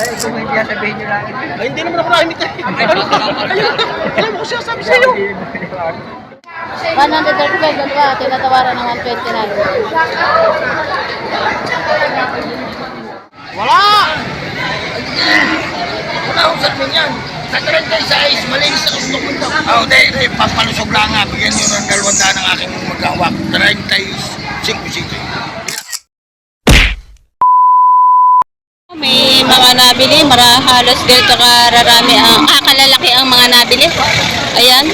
Ay, kung hindi sabihin nyo lang. Ay, hindi naman ako naimik eh. Ano? Ayun, alam mo ko siya sabi sa'yo. 135 dalawa, tinatawaran ng 129. Wala! Wala akong sabihin yan. Sa 36, malinis ako sa dokumento. Oh, hindi, hindi. Pampalusog lang nga. Bigyan nyo ng dalawang ng aking magkawak. 35, sige. May mga nabili, mara halos ganito kararami ang ah, ang mga nabili. Ayan.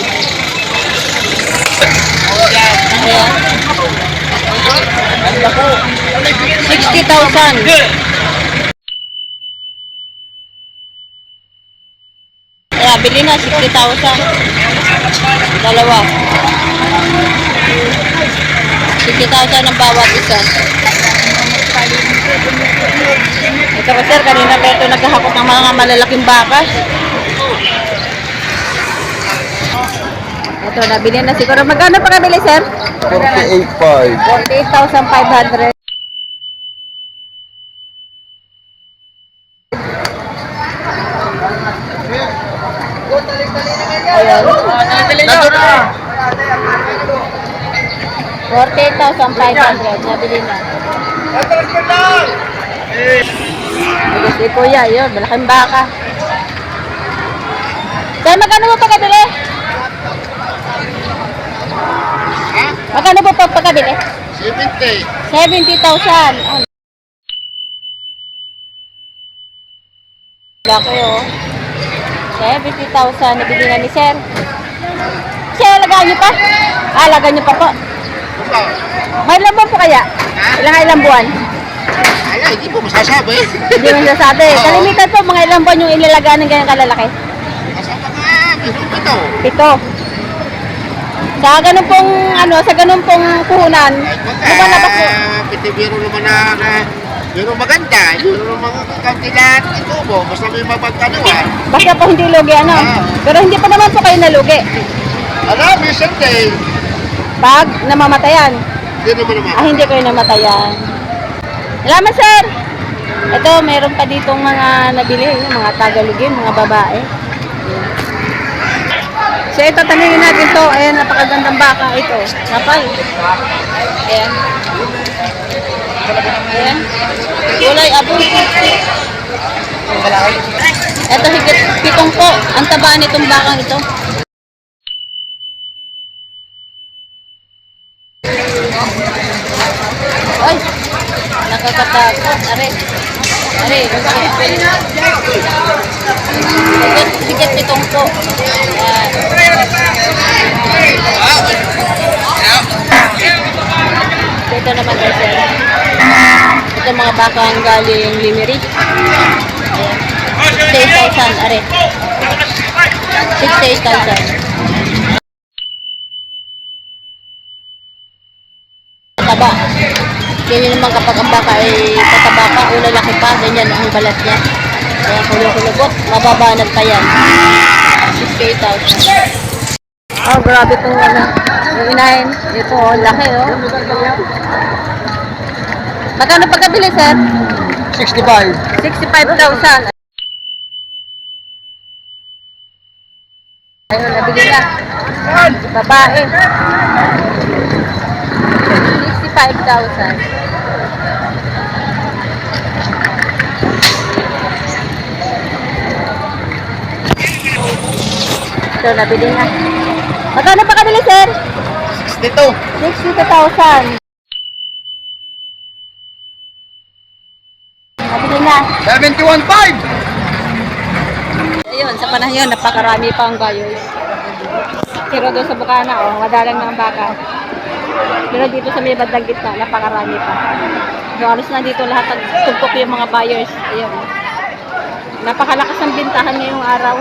Ayan. 60,000. Kaya bili na 60,000. Dalawa. 60,000 ang bawat isa. Ito ba sir, kanina pa ito naghahakot ng mga malalaking bakas. Ito, nabili na siguro. Magkano pa kabili sir? 48.5. 48,500. Ayan. Nandun na! 48,500. Nabili na. Ayos ni Kuya, yun. Malaking baka. Sir, magkano mo pagkabili? Magkano po pa pagkabili? 70. 70,000. Laki oh. 70,000 nabili na ni Sir. Sir, alagaan niyo pa? Alagaan niyo pa po. May ilang buwan po kaya? Ilang ilang buwan? Ala, hindi po masasabi. Hindi mo nasabi. Oo. Kalimitan po, mga ilang buwan yung inilalagaan ng ganyan kalalaki? Kasama nga, pero ito. Pito. Sa ganun pong, ano, sa ganun pong puhunan, lumalabas po. Pitibiro naman na, na pero maganda, pero mga kaunti lahat ito mo, basta may mapagkanuan. Basta po hindi lugi, ano. Ah. Pero hindi pa naman po kayo nalugi. Alam, minsan day, Pag namamatayan, hindi naman naman. ah, hindi kayo namatayan. Salamat, sir! Ito, meron pa ditong mga nabili, yung mga tagalugin, mga babae. So, ito, tanungin natin to. Ayan, napakagandang baka ito. Napal. Ayan. Ayan. Kulay abong. Ito, higit pitong po. Ang taba nitong bakang ito. Ay, nakakatakot. Are. Are, higit, higit pitong po. Ayan. Ito naman kasi. Ito mga bakang galing Limerick. Ayan. 68,000. Are. 68,000. Taba. Ganyan naman kapag ang baka ay pataba pa o lalaki pa, ganyan ang balat niya. Kaya kulong-kulubot, mababanat pa yan. 68,000. Oh, grabe itong ano. Yung inahin. Ito, oh, laki oh. Magkano pagkabili, sir? 65. 65,000. Ayun, nabili na. Babae. 65,000. Ito, nabili na. Magkano pa kabili, sir? 62. 62,000. Nabili na. 71.5. Ayun, sa panahon yun, napakarami pa ang gayoy. Pero doon sa Bukana, oh, madalang ng baka. Pero dito sa may bandang gitna, napakarami pa. So, alos na dito lahat ng tugtog yung mga buyers. Ayun. Napakalakas ng bintahan ngayong araw.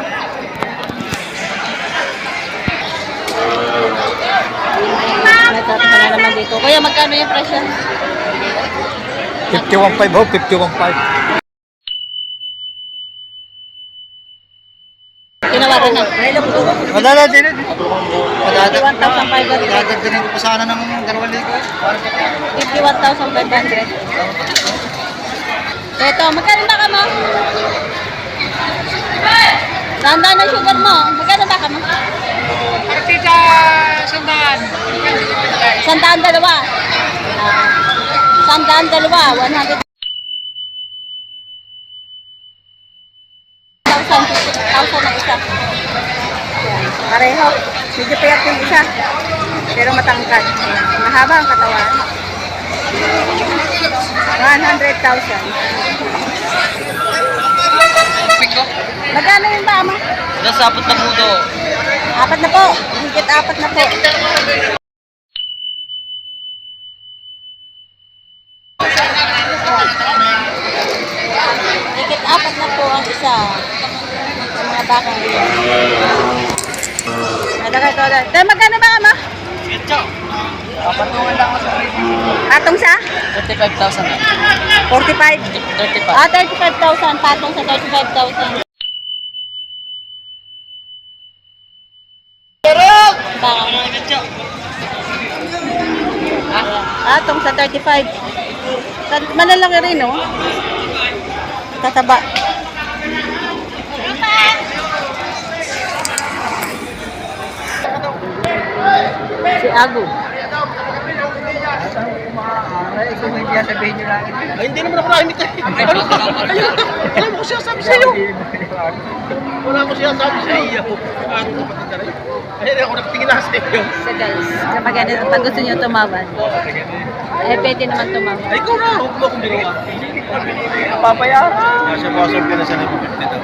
Nagtataka na naman dito. Kuya, magkano yung presyo? 51.5 oh, 51.5. Tinawaran na. Wala na din. Wala na. 51,500. Dadagdagan ko pa sana ng 2,000. 51,500. Ito, magkano na ka mo? Tanda ng sugar mo. Magkano baka mo? Artita, sandaan. Sandaan dalawa. Sandaan dalawa. 100 thousand, thousand ang isa. Yan. Pareho. Medyo payat yung isa. Pero matangkad. Mahaba ang katawan. 100,000. Piko. Magkano yung ba mo? Nasapot na po to. Apat na po. Higit apat na po. Higit apat na po ang isa. Sa mga bakang iyan. Adagay ko adagay. Tayo magkano ba ama? Ito. Papatungan lang ako sa Patong sa? 35,000 na. 45. 35. Ah, 35,000. Patong sa 35,000. Baka. Atong sa 35. Sa- Malalaki rin, no? Tataba. Si Agu. Ay, hindi naman ako naimik eh. Ano? Wala mo ko siya sabi sa iyo. Wala mo siya sabi sa iyo. Ano ka rin? Ay, ako nakatingin na sa iyo. Sa guys. Kapag, ganito, pag gusto nyo tumawad, eh pwede naman tumawad. Ay, ikaw na. Huwag mo akong binuha. Papayaran. Nasa pasok ka na sa nabibit dito.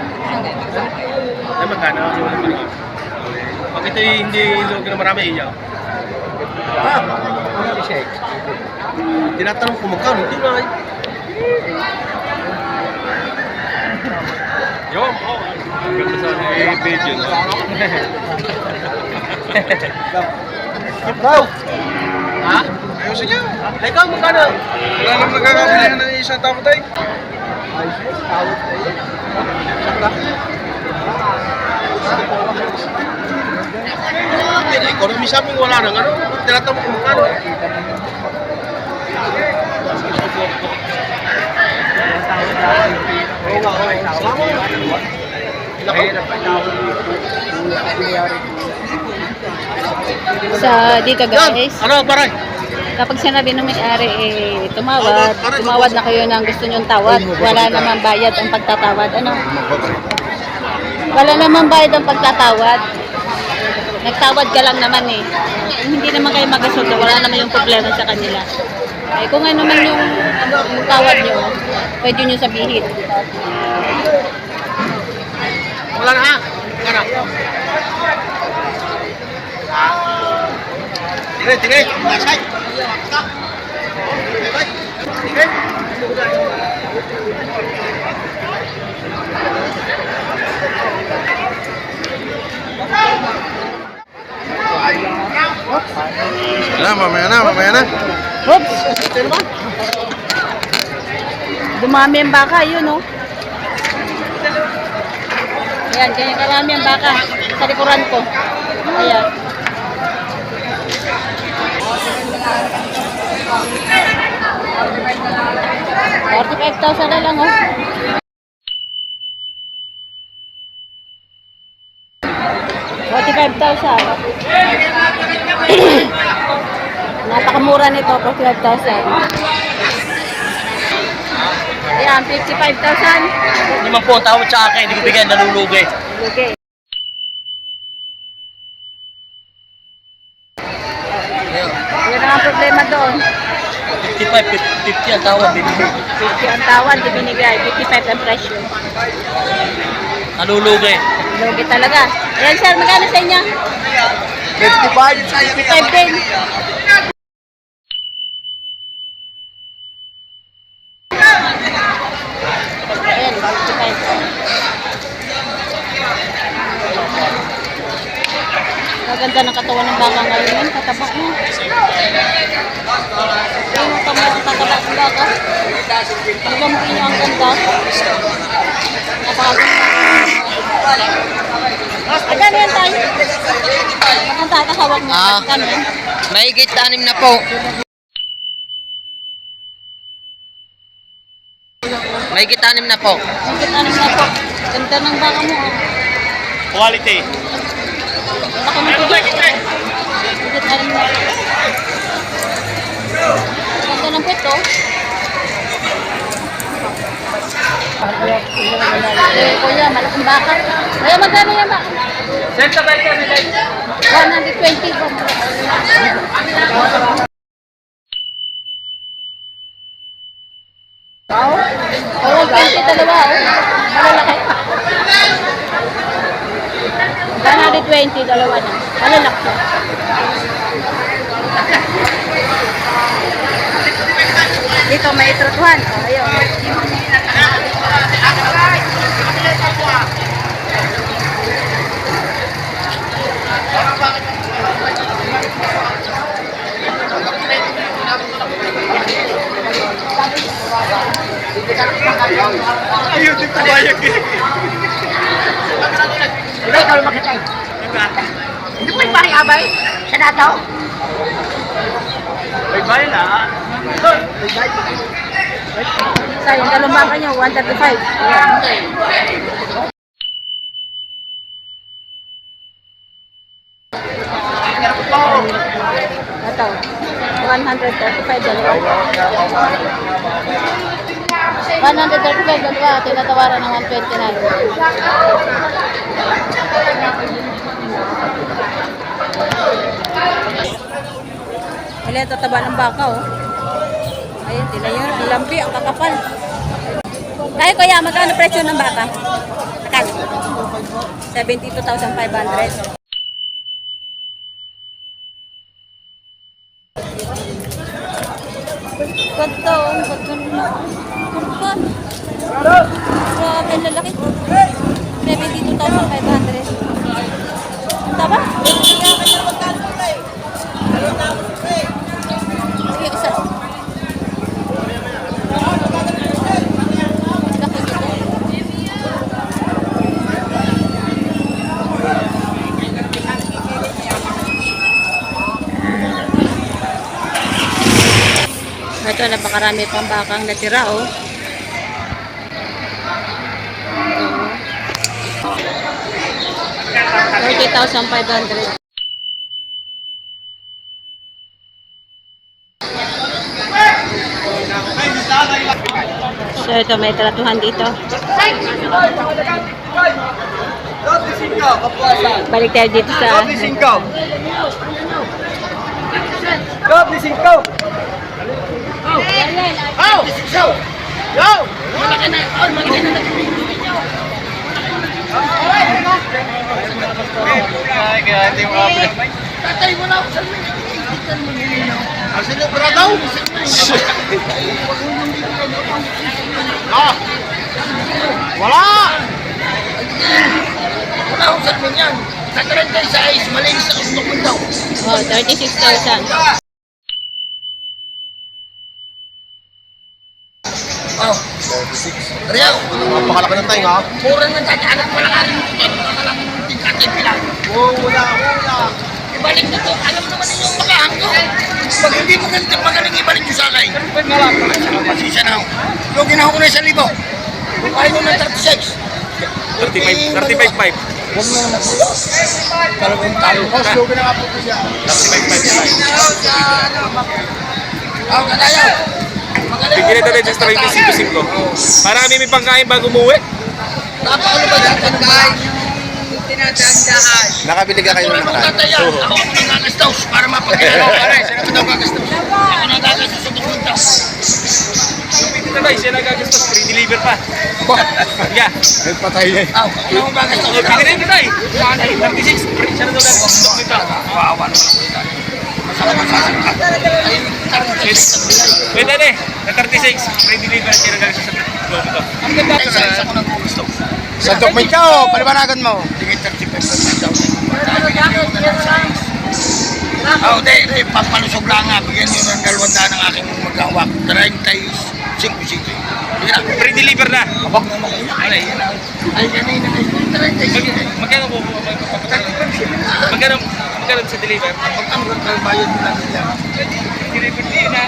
Ay, magkano? Pag ito hindi log na marami iyaw. Ah, tinatanong ko magkano, hindi na. Yo, ganda sa eh, video, no? Bro. Ha? Ayusin niyo. Ikaw, magkano? Wala lang nagkakabili ng isang tao tayo. Ikaw rin sabi wala nang ano, tinatanong ko magkano. Oo nga, oo. Salamat. Sa dito guys, Ano, pare? kapag sinabi ng may-ari eh, tumawad, tumawad na kayo ng gusto nyong tawad, wala naman bayad ang pagtatawad. Ano? Wala naman bayad ang pagtatawad. Nagtawad ka lang naman eh. Hindi naman kayo magkasunod, wala naman yung problema sa kanila. Eh, kung ano man yung, ano, yung tawad nyo, pwede nyo sabihin. Wala na ha? Ano? Tingin, tingin. Masay. Tingin. Na, mamaya na, mamaya na. Oops! Dumami ang baka, yun oh. Ayan, ganyan karami ang baka sa likuran ko. Ayan. Forty-five thousand na lang oh. Forty-five thousand. Napakamura nito, 45,000. Ayan, 55,000. Hindi man po tawad sa akin. Hindi ko bigyan. Nalulugi. Okay. Yan ang problema doon. 55, 50 ang tawad. Bibigay. 50 ang tawad, di binigay. 55 ang presyo. Nalulugi. Lugi talaga. Ayan sir, magkano sa inyo? 55. 55 din. 55. Maganda ng katawan ng baka ngayon. Tataba mo. Ayun, tama ang tataba ng baka. Ang lampi niya ang ganda. Napakaganda. Magkano yan tayo? Magkano tayo kasawag mo? Ah. Yan? Mahigit anim na po. Mahigit anim na po. Higit anim na po. Ganda ng baka mo. Oh. Quality. Eh, kuya, malaking baka. Kuya, magkano yan baka? Senta ba ito? 120 po. Oo. Oo, 20 dalawa. Oh. Malalaki. 120 dalawa na. Malalaki. Dito may tratuhan. Oh, ayun. Ayun, di pumayag eh. Hindi pa pari abay. Sa dato. May bayan ah. Sayang, dalawang baka niyo, 135. Ito, 135 dalawa. 135 dalawa, tinatawaran ng 129. Wala, ito taba ng baka, oh. Ayun, tinan yun. Ang lampi, ang kakapal. Tayo kuya, magkano presyo ng baka? Akal. 72,500. Ganda, ang ganda na. Kurban. Grabe, lalaki. 72,500. Ang taba? Napakarami pang bakang natira, oh. Thirty thousand five hundred. So ito, may tratuhan dito. Balik tayo dito sa... Ay, kaya hindi mo kapit. Tatay mo na mga. Ang sinubra daw. Ah! Wala! Wala akong sa yan. Sa 36, malinis sa gusto ko daw. Oh, 36,000. Oh. Riyaw, Napakalaki ng tayo ha? mura na dyan. Anak mo lang arin mo dyan. Alam mo, hindi ka tayo bilang. Oo, wala, wala. Ibalik na to. Alam naman ninyo ang pagkahang ko. Pag hindi mo ganito, magaling ibalik nyo sa akin. Pasisya na ako. Yung ginawa ko na isang libo. Kaya nyo ng 36. 35, 35.5. Huwag mo na po. Talagang talo ko. Slogan na nga po siya. 35.5 tayo. Ako ka tayo sa 35.5. Para kami may pangkain bago umuwi. Napakalo ba dyan? Pagkain yung tinatandaan. Nakabili ka kayo Ako na tataya. Ako ang nagagastos para mapagkailan. Pare, sino ba daw gagastos? Ako na gagastos sa na tayo, siya nagagastos. Free deliver pa. Yeah. Aw, ako na ang gagastos. So, pili na tayo. 36. Free siya na daw gagastos dito. Kawawa naman ako ito. Bilay. Pwede na eh. Na 36. Free deliver siya nagagastos sa dito. Ang ganda sa isa ko ng gusto. Sa document ka o, paliwanagan mo. Sige, 35 daw. Oh, di, di, pampalusog lang nga. Bigyan nyo ng dalawang daan ng aking magkawak. 35, 5, Sige na. Free deliver na. Abak na ina. Ay, yan na. Ay, yan na. Mag, 35. magkano po? Magkano magkano sa deliver? Pagkano ang bayad nila nila? Deliver din na.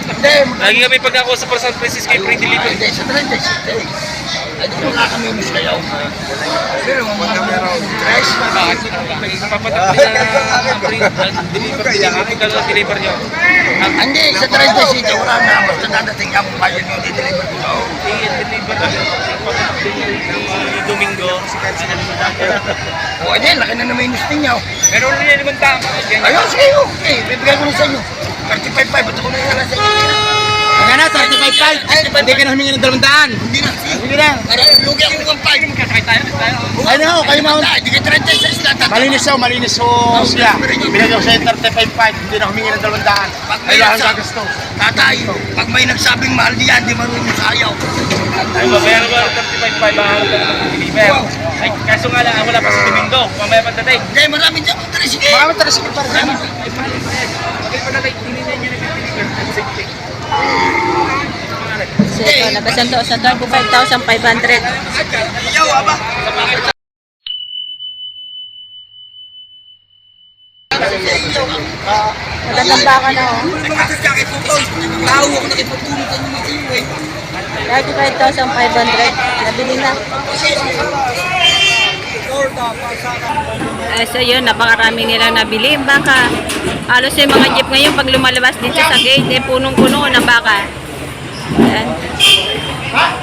Lagi kami pagkakausap para sa Francis kay free deliver. Hindi, sa 37 days. Ay, di ko nga kami. Pero mga meron, 3, Papatakbo na ang deliver. Ikaw na deliver nyo. Ah, hindi, sa 30 seat, wala na. Basta dadating ako bayan nyo, deliver ko. I-deliver na Domingo. O, oh, ayan, laki na naman yung listing niya. Oh. Meron na naman tama. Ayun, sige, okay. Bibigay ko na sa inyo. 35.5, ba't ako na sa inyo? Hanggang na, 35.5. Hindi ka na humingi ng dalawang daan. Hindi na. Hindi na. Para lugi ako ng 5. Magkasakit tayo. Ano, kayo mga... Hindi ka 36 lang. Malinis daw, malinis ho siya. Binigyan ko sa'yo 35.5. Hindi na humingi ng dalawang daan. Pag may Kailangan nagsa- gagasto. Tatay, pag may nagsabing mahal diyan, di marunong sayaw. Ay, babayaran ko ang 35.5 ang harap na deliver. Ay, kaso nga lang, wala pa si Domingo. Mamaya pagdating. Kaya maraming dyan. Tara, sige. Marami talaga sige para sa Okay, pagdating, hindi na niya nag-deliver. Safety. So ito, labasan to sa 25,500. Iyaw, aba. Magandang baka na oh. Tao ako nakipagtulong sa mga iyo eh. 35,500. Nabili na. Eh, so yun, napakarami nilang nabili. Baka, halos yung mga jeep ngayon, pag lumalabas dito sa gate, eh, punong-puno ng baka. And.